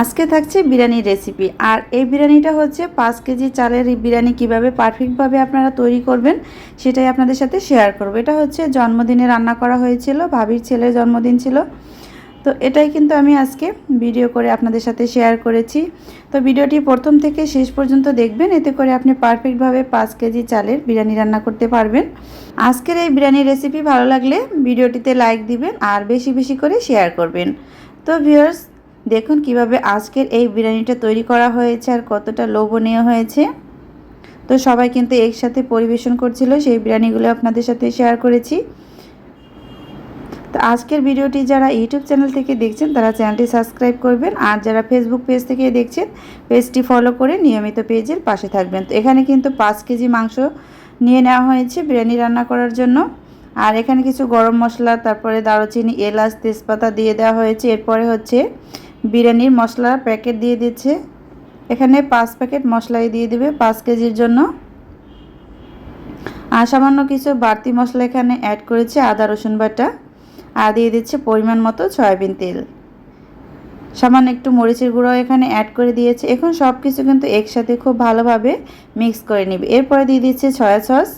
আজকে থাকছে বিরিয়ানির রেসিপি আর এই বিরিয়ানিটা হচ্ছে পাঁচ কেজি চালের বিরিয়ানি কীভাবে পারফেক্টভাবে আপনারা তৈরি করবেন, সেটাই আপনাদের সাথে শেয়ার করব। এটা হচ্ছে জন্মদিনে রান্না করা হয়েছিল, ভাবির ছেলের জন্মদিন ছিল। তো এটাই কিন্তু আমি আজকে ভিডিও করে আপনাদের সাথে শেয়ার করেছি। তো ভিডিওটি প্রথম থেকে শেষ পর্যন্ত দেখবেন, এতে করে আপনি পারফেক্টভাবে পাঁচ কেজি চালের বিরিয়ানি রান্না করতে পারবেন। আজকের এই বিরিয়ানির রেসিপি ভালো লাগলে ভিডিওটিতে লাইক দিবেন আর বেশি বেশি করে শেয়ার করবেন। তো ভিউয়ার্স দেখুন কীভাবে আজকের এই বিরিয়ানিটা তৈরি করা হয়েছে আর কতটা লোভনীয় হয়েছে। তো সবাই কিন্তু একসাথে পরিবেশন করছিল, সেই বিরিয়ানিগুলো আপনাদের সাথে শেয়ার করেছি। তো আজকের ভিডিওটি যারা ইউটিউব চ্যানেল থেকে দেখছেন, তারা চ্যানেলটি সাবস্ক্রাইব করবেন আর যারা ফেসবুক পেজ থেকে দেখছেন পেজটি ফলো করে নিয়মিত পেজের পাশে থাকবেন। তো এখানে কিন্তু পাঁচ কেজি মাংস নিয়ে নেওয়া হয়েছে বিরিয়ানি রান্না করার জন্য। আর এখানে কিছু গরম মশলা, তারপরে দারুচিনি, এলাচ, তেজপাতা দিয়ে দেওয়া হয়েছে। এরপরে হচ্ছে বিরিয়ানির মশলা প্যাকেট দিয়ে দিচ্ছে। এখানে পাঁচ প্যাকেট মশলাই দিয়ে দিবে, পাঁচ কেজির জন্য। আর সামান্য কিছু বাড়তি মশলা এখানে অ্যাড করেছে, আদা, রসুন বাটা। আর দিয়ে দিচ্ছে পরিমাণ মতো সয়াবিন তেল। সামান্য একটু মরিচের গুঁড়ো এখানে অ্যাড করে দিয়েছে। এখন সব কিছু কিন্তু একসাথে খুব ভালোভাবে মিক্স করে নিবে। এরপরে দিয়ে দিচ্ছে ছয়া সস।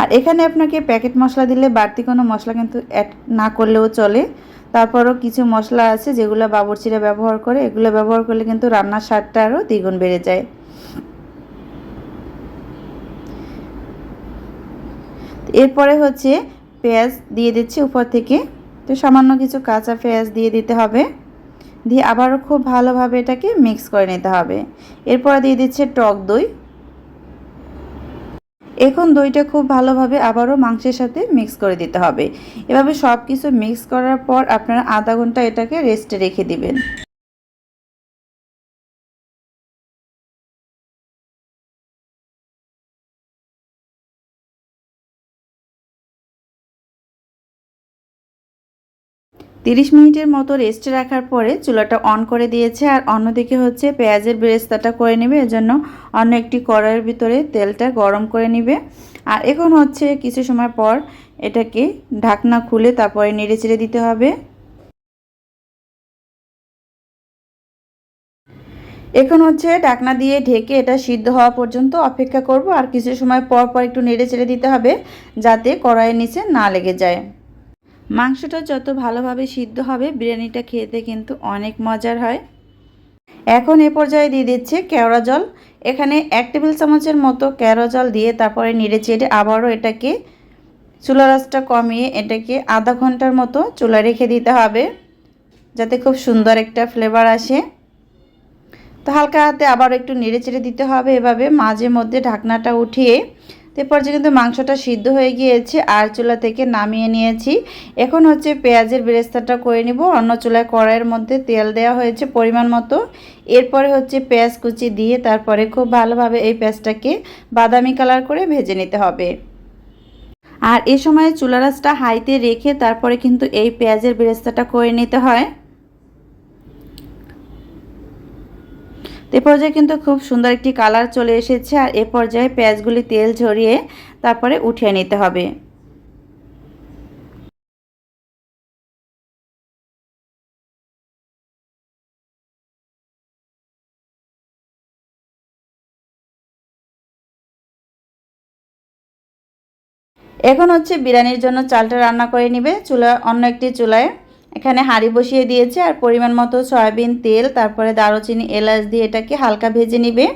আর এখানে আপনাকে প্যাকেট মশলা দিলে বাড়তি কোনো মশলা কিন্তু অ্যাড না করলেও চলে। তারপরও কিছু মশলা আছে যেগুলো বাবরচিরা ব্যবহার করে, এগুলো ব্যবহার করলে কিন্তু রান্নার স্বাদটা আরও দ্বিগুণ বেড়ে যায়। এরপরে হচ্ছে পেঁয়াজ দিয়ে দিচ্ছি উপর থেকে। তো সামান্য কিছু কাঁচা পেঁয়াজ দিয়ে দিতে হবে। দিয়ে আবারও খুব ভালোভাবে এটাকে মিক্স করে নিতে হবে। এরপর দিয়ে দিচ্ছে টক দই। এখন দইটা খুব ভালোভাবে আবারও মাংসের সাথে মিক্স করে দিতে হবে। এভাবে সব কিছু মিক্স করার পর আপনারা আধা ঘণ্টা এটাকে রেস্টে রেখে দিবেন। তিরিশ মিনিটের মতো রেস্টে রাখার পরে চুলাটা অন করে দিয়েছে আর অন্যদিকে হচ্ছে পেঁয়াজের বেরেস্তাটা করে নেবে। এজন্য অন্য একটি কড়াইয়ের ভিতরে তেলটা গরম করে নিবে। আর এখন হচ্ছে কিছু সময় পর এটাকে ঢাকনা খুলে তারপরে নেড়ে চেড়ে দিতে হবে। এখন হচ্ছে ঢাকনা দিয়ে ঢেকে এটা সিদ্ধ হওয়া পর্যন্ত অপেক্ষা করব। আর কিছু সময় পর পর একটু নেড়ে চেড়ে দিতে হবে যাতে কড়াইয়ের নিচে না লেগে যায়। মাংসটা যত ভালোভাবে সিদ্ধ হবে, বিরিয়ানিটা খেতে কিন্তু অনেক মজার হয়। এখন এ পর্যায়ে দিয়ে দিচ্ছে কেওড়া জল। এখানে এক টেবিল চামচের মতো কেওড়া জল দিয়ে তারপরে নেড়ে চেড়ে আবারও এটাকে চুলা রাসটা কমিয়ে এটাকে আধা ঘণ্টার মতো চুলা রেখে দিতে হবে, যাতে খুব সুন্দর একটা ফ্লেভার আসে। তো হালকা হাতে আবার একটু নেড়ে চেড়ে দিতে হবে এভাবে, মাঝে মধ্যে ঢাকনাটা উঠিয়ে এরপর যে কিন্তু মাংসটা সিদ্ধ হয়ে গিয়েছে, আর চুলা থেকে নামিয়ে নিয়েছি। এখন হচ্ছে পেঁয়াজের বেরেস্তাটা করে নিব। অন্য চুলায় কড়াইয়ের মধ্যে তেল দেওয়া হয়েছে পরিমাণ মতো। এরপরে হচ্ছে পেঁয়াজ কুচি দিয়ে তারপরে খুব ভালোভাবে এই পেঁয়াজটাকে বাদামি কালার করে ভেজে নিতে হবে। আর এ সময় চুলা রাসটা হাইতে রেখে তারপরে কিন্তু এই পেঁয়াজের বেরেস্তাটা করে নিতে হয়। এ পর্যায়ে কিন্তু খুব সুন্দর একটি কালার চলে এসেছে আর এ পর্যায়ে পেঁয়াজগুলি তেল ঝরিয়ে তারপরে উঠিয়ে নিতে হবে। এখন হচ্ছে বিরিয়ানির জন্য চালটা রান্না করে নিবে। চুলা অন্য একটি চুলায় এখানে হাঁড়ি বসিয়ে দিয়েছে আর পরিমাণ মতো সয়াবিন, তেল, তারপরে দারুচিনি, এলাচ দিয়ে এটাকে হালকা ভেজে নিবে।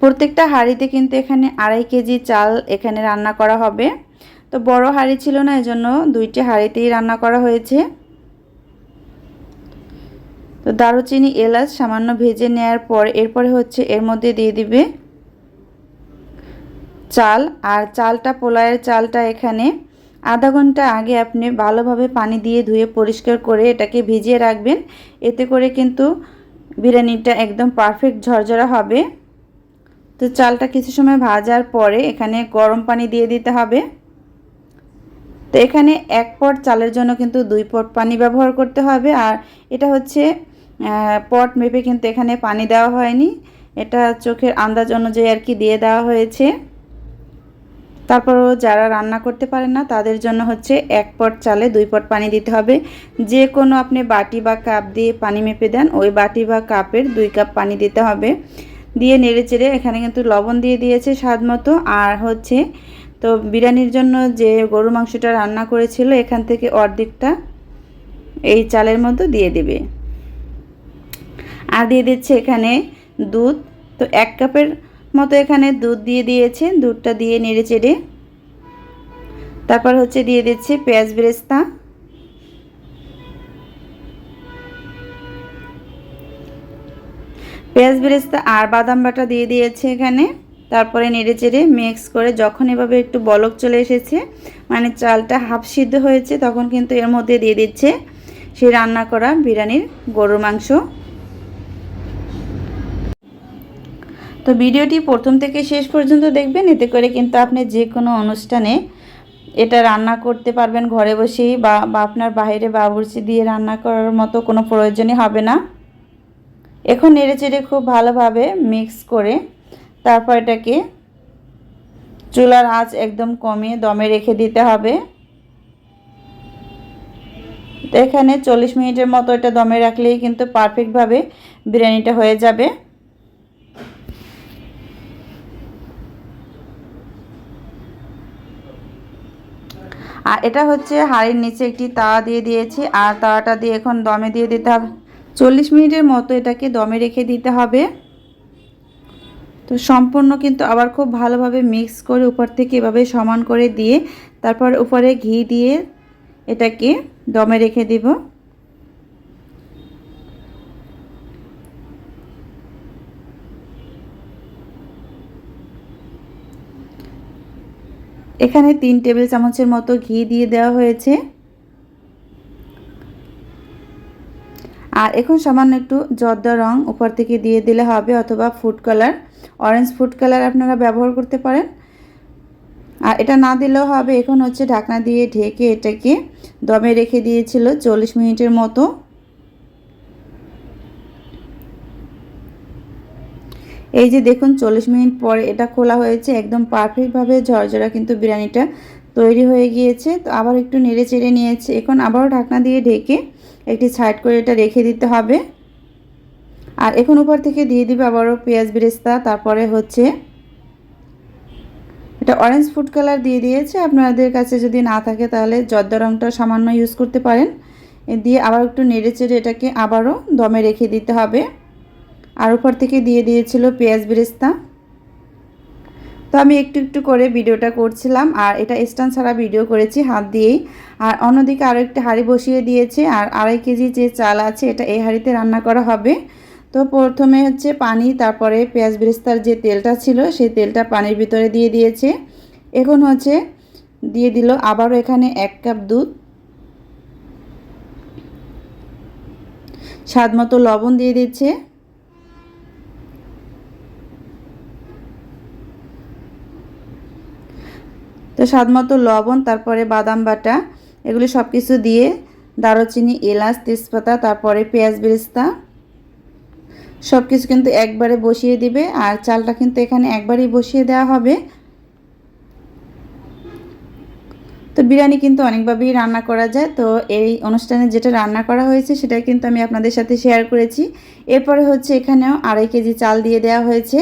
প্রত্যেকটা হাঁড়িতে কিন্তু এখানে আড়াই কেজি চাল এখানে রান্না করা হবে। তো বড় হাঁড়ি ছিল না, এজন্য দুইটি হাঁড়িতেই রান্না করা হয়েছে। তো দারুচিনি, এলাচ সামান্য ভেজে নেওয়ার পর এরপরে হচ্ছে এর মধ্যে দিয়ে দিবে চাল। আর চালটা পোলায়ের চালটা এখানে আধা ঘণ্টা আগে আপনি ভালোভাবে পানি দিয়ে ধুয়ে পরিষ্কার করে এটাকে ভিজিয়ে রাখবেন। এতে করে কিন্তু বিরিয়ানিটা একদম পারফেক্ট ঝরঝরা হবে। তো চালটা কিছু সময় ভাজার পরে এখানে গরম পানি দিয়ে দিতে হবে। তো এখানে এক পট চালের জন্য কিন্তু দুই পট পানি ব্যবহার করতে হবে। আর এটা হচ্ছে পট মেপে কিন্তু এখানে পানি দেওয়া হয়নি। এটা চোখের আন্দাজ অনুযায়ী আর কি দিয়ে দেওয়া হয়েছে। তারপরও যারা রান্না করতে পারেন না, তাদের জন্য হচ্ছে এক পট চালে দুই পট পানি দিতে হবে। যে কোনো আপনি বাটি বা কাপ দিয়ে পানি মেপে দেন, ওই বাটি বা কাপের দুই কাপ পানি দিতে হবে। দিয়ে নেড়ে চেড়ে এখানে কিন্তু লবণ দিয়ে দিয়েছে স্বাদ মতো। আর হচ্ছে, তো বিরিয়ানির জন্য যে গরু মাংসটা রান্না করেছিল, এখান থেকে অর্ধেকটা এই চালের মতো দিয়ে দেবে। আর দিয়ে দিচ্ছে এখানে দুধ। তো এক কাপের মতো এখানে দুধ দিয়ে দিয়েছে, দুধটা দিয়ে নেড়ে চেড়ে। তারপর হচ্ছে দিয়ে দিচ্ছে পেঁয়াজ বেরেস্তা। পেঁয়াজ বেরেস্তা আর বাদাম বাটা দিয়ে দিয়েছে এখানে। তারপরে নেড়ে চেড়ে মিক্স করে যখন এভাবে একটু বলক চলে এসেছে মানে চালটা হাফ সিদ্ধ হয়েছে, তখন কিন্তু এর মধ্যে দিয়ে দিচ্ছে সেই রান্না করা বিরিয়ানির গরুর মাংস। তো ভিডিওটি প্রথম থেকে শেষ পর্যন্ত দেখবেন, এতে করে কিন্তু আপনি যে কোনো অনুষ্ঠানে এটা রান্না করতে পারবেন ঘরে বসেই বা আপনার বাইরে বাবুর্চি দিয়ে রান্না করার মতো কোনো প্রয়োজনই হবে না। এখন নেড়ে চেড়ে খুব ভালোভাবে মিক্স করে তারপর এটাকে চুলার আঁচ একদম কমিয়ে দমে রেখে দিতে হবে। এখানে চল্লিশ মিনিটের মতো এটা দমে রাখলেই কিন্তু পারফেক্টভাবে বিরিয়ানিটা হয়ে যাবে। আর এটা হচ্ছে হাড়ির নিচে একটি তাওয়া দিয়ে দিয়েছি, আর তাওয়াটা দিয়ে এখন দমে দিয়ে দিতে হবে। চল্লিশ মিনিটের মতো এটাকে দমে রেখে দিতে হবে। তো সম্পূর্ণ কিন্তু আবার খুব ভালোভাবে মিক্স করে উপর থেকে এভাবে সমান করে দিয়ে তারপর উপরে ঘি দিয়ে এটাকে দমে রেখে দিব। এখানে তিন টেবিল চামচের মতো ঘি দিয়ে দেওয়া হয়েছে। আর এখন সামান্য একটু জর্দা রং উপর থেকে দিয়ে দিলে হবে, অথবা food colour. Orange food colour আপনারা ব্যবহার করতে পারেন। আর এটা না দিলেও হবে, এখন হচ্ছে ঢাকনা দিয়ে ঢেকে এটাকে দমে রেখে দিয়েছিল চল্লিশ মিনিটের মতো। এই যে দেখুন, চল্লিশ মিনিট পরে এটা খোলা হয়েছে, একদম পারফেক্টভাবে ঝরঝরা কিন্তু বিরিয়ানিটা তৈরি হয়ে গিয়েছে। তো আবার একটু নেড়ে চেড়ে নিয়েছে। এখন আবারও ঢাকনা দিয়ে ঢেকে একটি সাইড করে এটা রেখে দিতে হবে। আর এখন উপর থেকে দিয়ে দিবে আবারও পেঁয়াজ বেরেস্তা, তারপরে হচ্ছে এটা অরেঞ্জ ফুড কালার দিয়ে দিয়েছে। আপনাদের কাছে যদি না থাকে তাহলে জর্দা রঙটা সামান্য ইউজ করতে পারেন। দিয়ে আবার একটু নেড়ে চেড়ে এটাকে আবারও দমে রেখে দিতে হবে। আর উপর থেকে দিয়ে দিয়েছিল পেঁয়াজ বেরেস্তা। তো আমি একটু একটু করে ভিডিওটা করছিলাম, আর এটা স্ট্যান্ড ছাড়া ভিডিও করেছি হাত দিয়েই। আর অন্যদিকে আরও একটা হাঁড়ি বসিয়ে দিয়েছে, আর আড়াই কেজি যে চাল আছে এটা এই হাঁড়িতে রান্না করা হবে। তো প্রথমে হচ্ছে পানি, তারপরে পেঁয়াজ বেরেস্তার যে তেলটা ছিল সেই তেলটা পানির ভিতরে দিয়ে দিয়েছে। এখন হচ্ছে দিয়ে দিল আবারও এখানে এক কাপ দুধ। স্বাদ মতো লবণ দিয়ে দিচ্ছে। তো স্বাদ মতো লবণ, তারপরে বাদাম বাটা, এগুলি সব কিছু দিয়ে দারুচিনি, এলাচ, তেজপাতা, তারপরে পেঁয়াজ বেরেস্তা সব কিছু কিন্তু একবারে বসিয়ে দিবে। আর চালটা কিন্তু এখানে একবারেই বসিয়ে দেওয়া হবে। তো বিরিয়ানি কিন্তু অনেকভাবেই রান্না করা যায়। তো এই অনুষ্ঠানে যেটা রান্না করা হয়েছে সেটা কিন্তু আমি আপনাদের সাথে শেয়ার করেছি। এরপরে হচ্ছে এখানেও আড়াই কেজি চাল দিয়ে দেওয়া হয়েছে।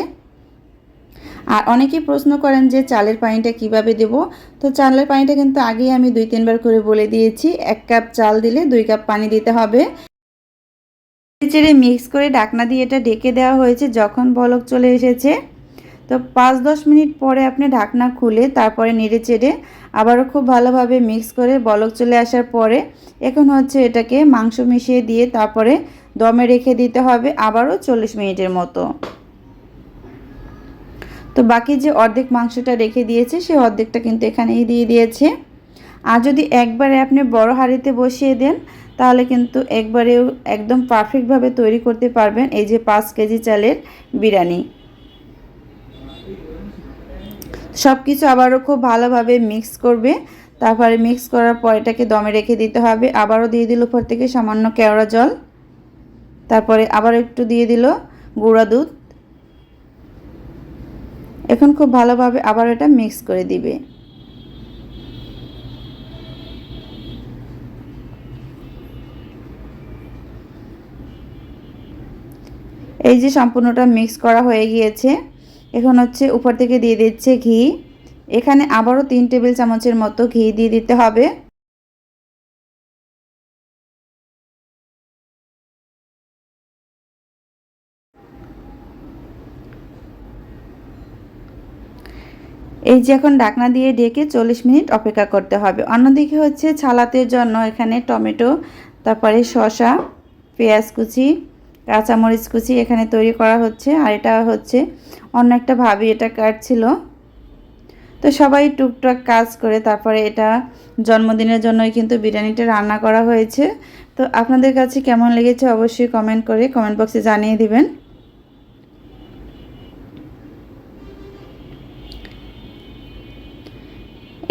আর অনেকেই প্রশ্ন করেন যে চালের পানিটা কীভাবে দেব? তো চালের পানিটা কিন্তু আগেই আমি দুই, তিনবার করে বলে দিয়েছি। এক কাপ চাল দিলে দুই কাপ পানি দিতে হবে। চেড়ে মিক্স করে ডাকনা দিয়ে এটা ঢেকে দেওয়া হয়েছে যখন বলক চলে এসেছে। তো পাঁচ, দশ মিনিট পরে আপনি ঢাকনা খুলে তারপরে নেড়ে চেড়ে আবারও খুব ভালোভাবে মিক্স করে বলক চলে আসার পরে এখন হচ্ছে এটাকে মাংস মিশিয়ে দিয়ে তারপরে দমে রেখে দিতে হবে আবারও চল্লিশ মিনিটের মতো। তো বাকি যে অর্ধেক মাংসটা রেখে দিয়েছে, সেই অর্ধেকটা কিন্তু এখানেই দিয়ে দিয়েছে। আর যদি একবারে আপনি বড় হাঁড়িতে বসিয়ে দেন, তাহলে কিন্তু একবারেও একদম পারফেক্টভাবে তৈরি করতে পারবেন এই যে পাঁচ কেজি চালের বিরিয়ানি। সব কিছু আবারও খুব ভালোভাবে মিক্স করবে। তারপরে মিক্স করার পর এটাকে দমে রেখে দিতে হবে। আবারও দিয়ে দিল উপর থেকে সামান্য কেওড়া জল। তারপরে আবার একটু দিয়ে দিল গুঁড়া দুধ। এখন খুব ভালোভাবে আবার এটা মিক্স করে দিবে। এই যে সম্পূর্ণটা মিক্স করা হয়ে গিয়েছে, এখন হচ্ছে উপর থেকে দিয়ে দিচ্ছে ঘি। এখানে আবারও তিন টেবিল চামচের মতো ঘি দিয়ে দিতে হবে। এই যে এখন ডাকনা দিয়ে ডেকে চল্লিশ মিনিট অপেক্ষা করতে হবে। অন্যদিকে হচ্ছে ছালাতের জন্য এখানে টমেটো, তারপরে শসা, পেঁয়াজ কুচি, কাঁচামরিচ কুচি এখানে তৈরি করা হচ্ছে। আর এটা হচ্ছে অন্য একটা ভাবি এটা কাটছিল। তো সবাই টুকটাক কাজ করে তারপরে এটা জন্মদিনের জন্যই কিন্তু বিরিয়ানিটা রান্না করা হয়েছে। তো আপনাদের কাছে কেমন লেগেছে অবশ্যই কমেন্ট করে কমেন্ট বক্সে জানিয়ে দিবেন।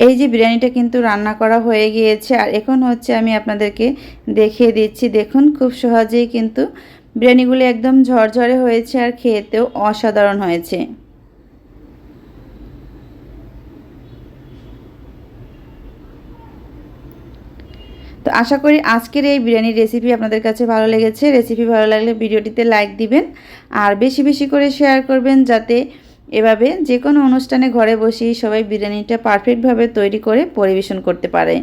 এই যে বিরিয়ানিটা কিন্তু রান্না করা হয়ে গিয়েছে, আর এখন হচ্ছে আমি আপনাদেরকে দেখিয়ে দিচ্ছি। দেখুন, খুব সহজেই কিন্তু বিরিয়ানিগুলি একদম ঝরঝরে হয়েছে আর খেতেও অসাধারণ হয়েছে। তো আশা করি আজকের এই বিরিয়ানির রেসিপি আপনাদের কাছে ভালো লেগেছে। রেসিপি ভালো লাগলে ভিডিওটিতে লাইক দিবেন, আর বেশি বেশি করে শেয়ার করবেন যাতে এভাবে যে কোনো অনুষ্ঠানে ঘরে বসেই সবাই বিরিয়ানিটা পারফেক্টভাবে তৈরি করে পরিবেশন করতে পারে।